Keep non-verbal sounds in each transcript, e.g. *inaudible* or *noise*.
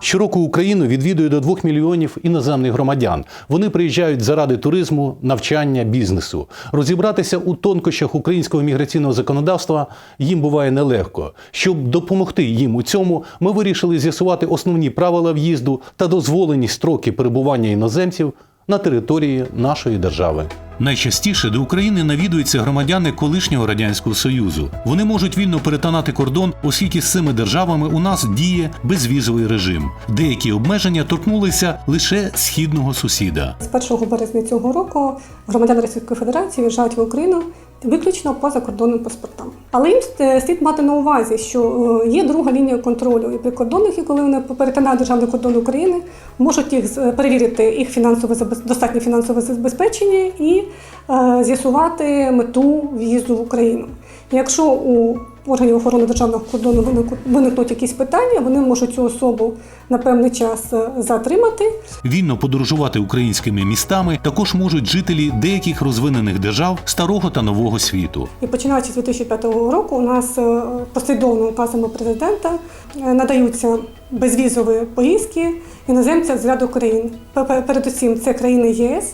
Щороку Україну відвідує до 2 мільйонів іноземних громадян. Вони приїжджають заради туризму, навчання, бізнесу. Розібратися у тонкощах українського міграційного законодавства їм буває нелегко. Щоб допомогти їм у цьому, ми вирішили з'ясувати основні правила в'їзду та дозволені строки перебування іноземців на території нашої держави. Найчастіше до України навідуються громадяни колишнього радянського союзу. Вони можуть вільно перетинати кордон, оскільки з цими державами у нас діє безвізовий режим. Деякі обмеження торкнулися лише східного сусіда. З 1 березня цього року громадяни Російської Федерації в'їжджають в Україну виключно по закордонним паспортам. Але їм слід мати на увазі, що е, є друга лінія контролю і прикордонники, коли вони перетинають державний кордон України, можуть їх перевірити їх фінансове достатнє фінансове забезпечення і е, з'ясувати мету в'їзду в Україну. Якщо у органів охорони державного кордону виникнуть якісь питання, вони можуть цю особу на певний час е, затримати Вільно подорожувати українськими містами також можуть жителі деяких розвинених держав старого та нового світу. І починаючи з 2005 року, у нас е, послідовно указами президента е, надаються безвізові поїздки іноземцям з ряду країн. Пе- пе- Передусім, це країни ЄС,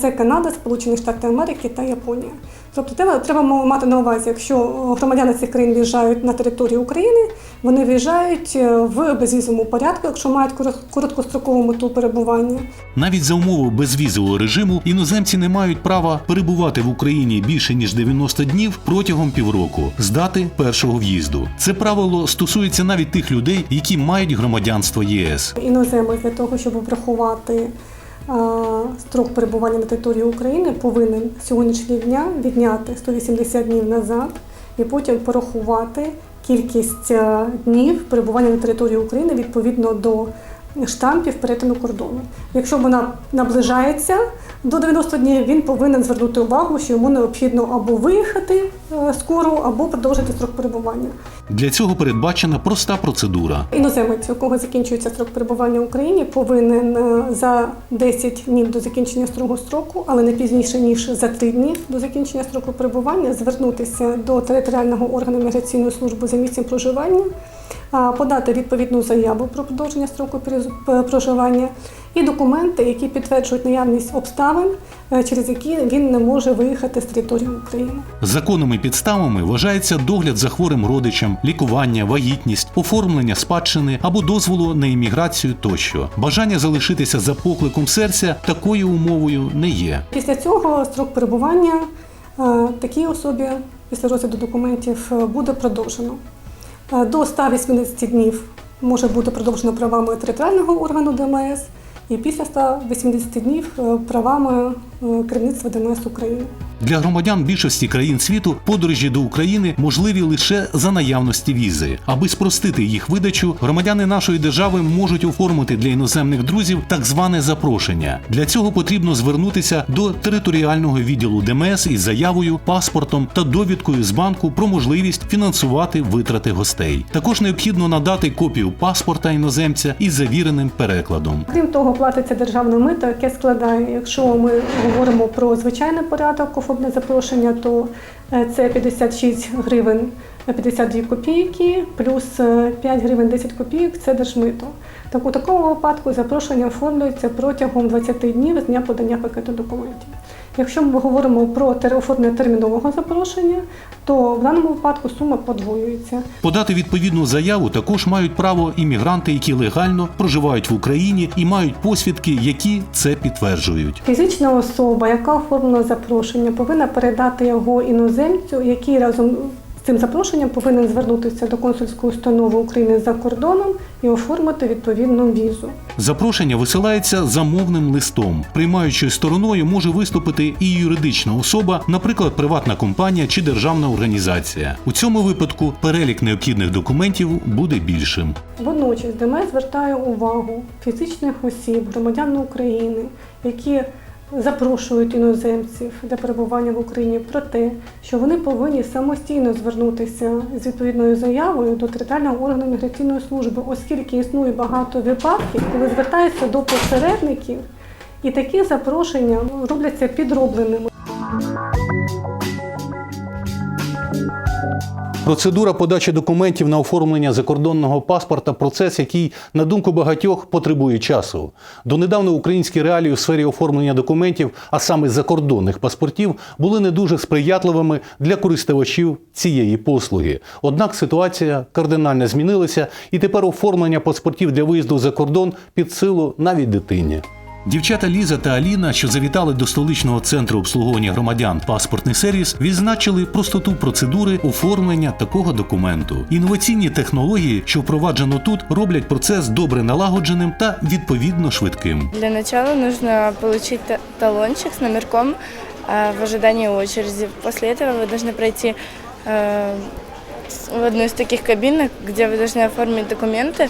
це Канада, Сполучені Штати Америки та Японія. Тобто треба, мати на увазі, якщо громадяни цих країн в'їжджають на територію України, вони в'їжджають е, в безвізовому порядку, якщо мають корот- короткострокову мету перебування. Навіть за умови безвізового режиму іноземці не мають права перебувати в Україні більше ніж 90 днів протягом півроку з дати першого в'їзду. Це правило стосується навіть тих людей, які мають громадянство ЄС. Іноземець для того, щоб врахувати строк перебування на території України, повинен з сьогоднішнього дня відняти 180 днів назад і потім порахувати кількість днів перебування на території України відповідно до штампів перетину кордону. Якщо вона наближається до 90 днів, він повинен звернути увагу, що йому необхідно або виїхати е, скоро, або продовжити строк перебування. Для цього передбачена проста процедура. Іноземець, у кого закінчується строк перебування в Україні, повинен е, за 10 днів до закінчення строгого строку, але не пізніше ніж за 3 дні до закінчення строку перебування, звернутися до територіального органу міграційної служби за місцем проживання, подати відповідну заяву про продовження строку проживання і документи, які підтверджують наявність обставин, е, через які він не може виїхати з території України. Законними підставами вважається догляд за хворим родичем, лікування, вагітність, оформлення спадщини або дозволу на імміграцію тощо. Бажання залишитися за покликом серця такою умовою не є. Після цього строк перебування е, такій особі після розгляду документів е, буде продовжено. Е, До 180 днів може бути продовжено правами територіального органу ДМС і після 180 днів е, правами е, керівництва ДМС України. Для громадян більшості країн світу подорожі до України можливі лише за наявності візи. Аби спростити їх видачу, громадяни нашої держави можуть оформити для іноземних друзів так зване запрошення. Для цього потрібно звернутися до територіального відділу ДМС із заявою, паспортом та довідкою з банку про можливість фінансувати витрати гостей. Також необхідно надати копію паспорта іноземця із завіреним перекладом. Крім того, платиться державне мито, яке складає, якщо ми говоримо про звичайний порядок оформлення запрошення, то е, це 56 гривень 52 копійки, плюс е, 5 гривень 10 копійок це держмито. Так у такому випадку запрошення оформлюється протягом 20 днів з дня подання пакету документів. Якщо ми говоримо про оформлення термінового запрошення, то в даному випадку сума подвоюється. Подати відповідну заяву також мають право іммігранти, які легально проживають в Україні і мають посвідки, які це підтверджують. Фізична особа, яка оформила запрошення, повинна передати його іноземцю, який разом з цим запрошенням повинен звернутися до консульської установи України за кордоном і оформити відповідну візу. Запрошення висилається замовним листом. Приймаючою стороною може виступити і юридична особа, наприклад, приватна компанія чи державна організація. У цьому випадку перелік необхідних документів буде більшим. Водночас ДМС звертає увагу фізичних осіб, громадян України, які запрошують іноземців для перебування в Україні про те, що вони повинні самостійно звернутися з відповідною заявою до територіального органу міграційної служби, оскільки існує багато випадків, коли звертаються до посередників, і такі запрошення робляться підробленими. Процедура подачі документів на оформлення закордонного паспорта процес, який, на думку багатьох, потребує часу. Донедавна українські реалії у сфері оформлення документів, а саме закордонних паспортів, були не дуже сприятливими для користувачів цієї послуги. Однак ситуація кардинально змінилася, і тепер оформлення паспортів для виїзду за кордон під силу навіть дитині. Дівчата Ліза та Аліна, що завітали до столичного центру обслуговування громадян паспортний сервіс, відзначили простоту процедури оформлення такого документу. Інноваційні технології, що впроваджено тут, роблять процес добре налагодженим та відповідно швидким. Для начала нужно получить та- талончик с номерком э, в ожидании очереди. После этого вы должны пройти э, с- в одну из таких кабинок, где вы должны оформить документы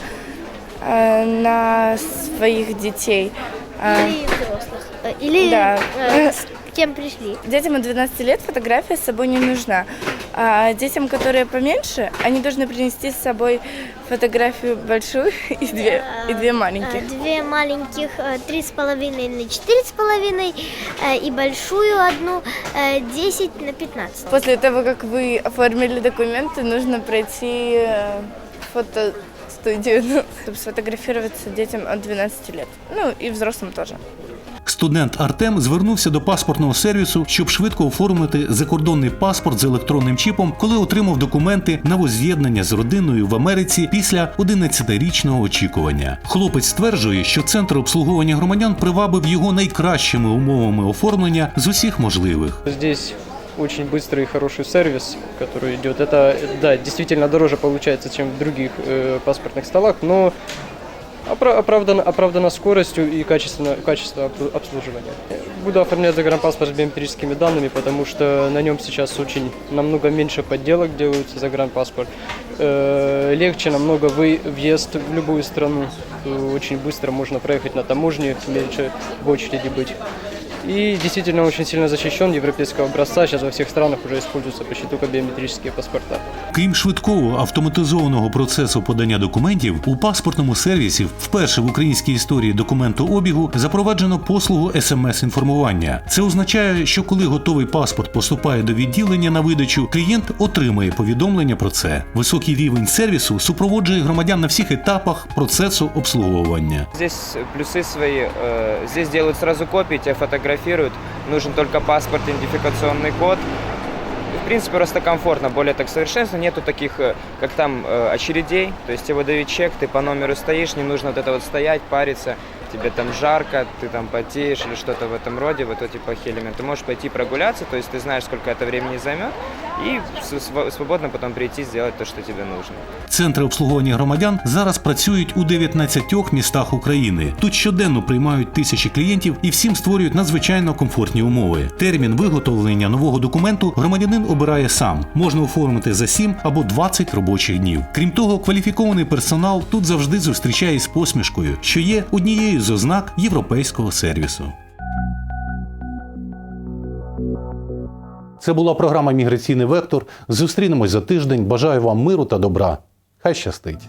э, на своих детей. Э, Или взрослых. Э, Или Да. э, с кем пришли. Детям от 12 лет фотография с собой не нужна. А детям, которые поменьше, они должны принести с собой фотографию большую и две, и две маленьких. Э, Две маленьких, э, три с половиной на четыре с половиной э, и большую одну э, 10 на 15. После того, как вы оформили документы, нужно пройти э, фотостудию, ну, *laughs* чтобы сфотографироваться детям от 12 лет. Ну и взрослым тоже. Студент Артем звернувся до паспортного сервісу, щоб швидко оформити закордонний паспорт з електронним чіпом, коли отримав документи на возз'єднання з родиною в Америці після 11-річного очікування. Хлопець стверджує, що центр обслуговування громадян привабив його найкращими умовами оформлення з усіх можливих. Здесь очень быстрый и хороший сервис, который идет. Это, да, действительно дороже получается, чем в других э, паспортных столах, но опра- оправдано, оправдано скоростью и качественно, качество обслу- обслуживания. Буду оформлять загранпаспорт с биометрическими данными, потому что на нем сейчас очень намного меньше подделок делаются загранпаспорт. Э, легче намного вы, въезд в любую страну. Э, Очень быстро можно проехать на таможне, меньше в очереди быть. И действительно очень сильно защищен европейского образца. Сейчас во всех странах уже используются почти только биометрические паспорта. Крім швидкого автоматизованого процесу подання документів, у паспортному сервісі вперше в українській історії документообігу запроваджено послугу смс-інформування. Це означає, що коли готовий паспорт поступає до відділення на видачу, клієнт отримує повідомлення про це. Високий рівень сервісу супроводжує громадян на всіх етапах процесу обслуговування. Здесь плюсы свои. э, Здесь делают сразу копии, тебя фотографируют. Нужен только паспорт, идентификационный код. В принципе, просто комфортно, более так совершенственно. Нету таких, э, как там, э, очередей. То есть тебе выдают чек, ты по номеру стоишь, не нужно вот это вот стоять, париться. Тебе там жарко, ты там потеешь или что-то в этом роде, вот эти плохие элементы. Ты можешь пойти прогуляться, то есть ты знаешь, сколько это времени займет, и с- св- свободно потом прийти сделать то, что тебе нужно. Центри обслуговування громадян зараз працюють у 19 містах України. Тут щоденно приймають тисячі клієнтів і всім створюють надзвичайно комфортні умови. Термін виготовлення нового документу громадянин обирає сам. Можна оформити за 7 або 20 робочих днів. Крім того, кваліфікований персонал тут завжди зустрічає з посмішкою, що є однією з ознак європейського сервісу. Це була програма Міграційний вектор. Зустрінемось за тиждень. Бажаю вам миру та добра. Хай щастить!